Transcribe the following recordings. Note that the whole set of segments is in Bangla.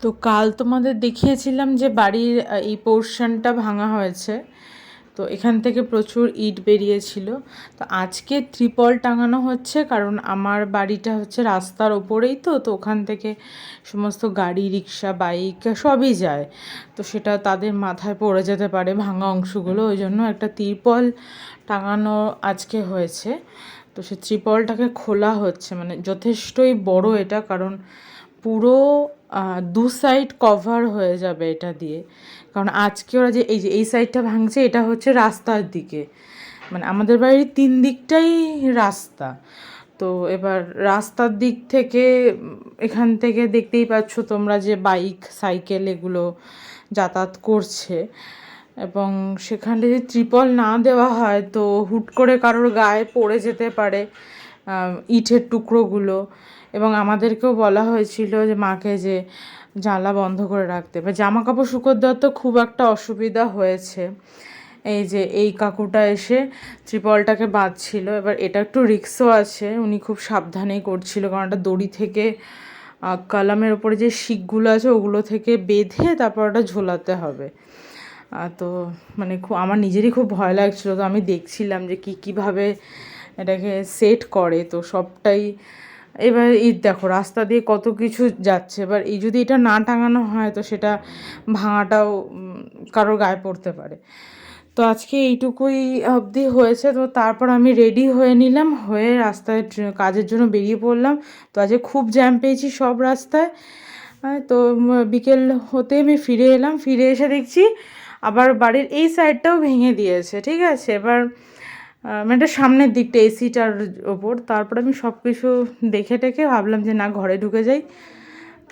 তো কাল তোমাদের দেখিয়েছিলাম যে বাড়ির এই পোর্শনটা ভাঙা হয়েছে। তো এখান থেকে প্রচুর ইট বেরিয়েছিল। তো আজকে ত্রিপল টাঙানো হচ্ছে কারণ আমার বাড়িটা হচ্ছে রাস্তার ওপরেই তো তো ওখান থেকে সমস্ত গাড়ি, রিক্সা, বাইক সবই যায়। তো সেটা তাদের মাথায় পড়ে যেতে পারে ভাঙা অংশগুলো, ওই জন্য একটা ত্রিপল টাঙানো আজকে হয়েছে। তো সে ত্রিপলটাকে খোলা হচ্ছে মানে যথেষ্টই বড় এটা কারণ পুরো দু সাইড কভার হয়ে যাবে এটা দিয়ে। কারণ আজকে ওরা যে এই যে, এই সাইডটা ভাঙছে, এটা হচ্ছে রাস্তার দিকে। মানে আমাদের বাড়ির তিন দিকটাই রাস্তা। তো এবার রাস্তার দিক থেকে, এখান থেকে দেখতেই পাচ্ছ তোমরা যে বাইক সাইকেল এগুলো যাতায়াত করছে। এবং সেখানে যদি ত্রিপল না দেওয়া হয়, তো হুট করে কারোর গায়ে পড়ে যেতে পারে। ইটের টুকরোগুলো এবং আমাদেরকেও বলা হয়েছিল যে মাকে যে জানলা বন্ধ করে রাখতে। বা জামা কাপড় শুকোর দেওয়ার তো খুব একটা অসুবিধা হয়েছে। এই যে এই কাকুটা এসে ত্রিপলটাকে বাঁধছিল। এবার এটা একটু রিক্সও আছে, উনি খুব সাবধানেই করছিল। কারণ একটা দড়ি থেকে কলামের ওপরে যে শিকগুলো আছে ওগুলো থেকে বেঁধে তারপর ওটা ঝোলাতে হবে। তো মানে খুব, আমার নিজেরই খুব ভয় লাগছিল। তো আমি দেখছিলাম যে কী, কীভাবে এটাকে সেট করে, তো সবটাই এবার এই দেখো রাস্তা দিয়ে কত কিছু যাচ্ছে। এবার এই যদি এটা না টাঙানো হয়, তো সেটা ভাঙাটাও কারোর গায়ে পড়তে পারে। তো আজকে এইটুকুই অবধি হয়েছে, তো তারপর আমি রেডি হয়ে নিলাম, হয়ে রাস্তায় কাজের জন্য বেরিয়ে পড়লাম। তো আজকে খুব জ্যাম পেয়েছি সব রাস্তায়। তো বিকেল হতে আমি ফিরে এলাম, ফিরে এসে দেখছি আবার বাড়ির এই সাইডটাও ভেঙে দিয়েছে, ঠিক আছে? এবার মানে এটা সামনের দিকটা এসিটার ওপর। তারপর আমি সব কিছু দেখে টেখে ভাবলাম যে না, ঘরে ঢুকে যাই।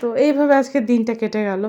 তো এইভাবে আজকে দিনটা কেটে গেল।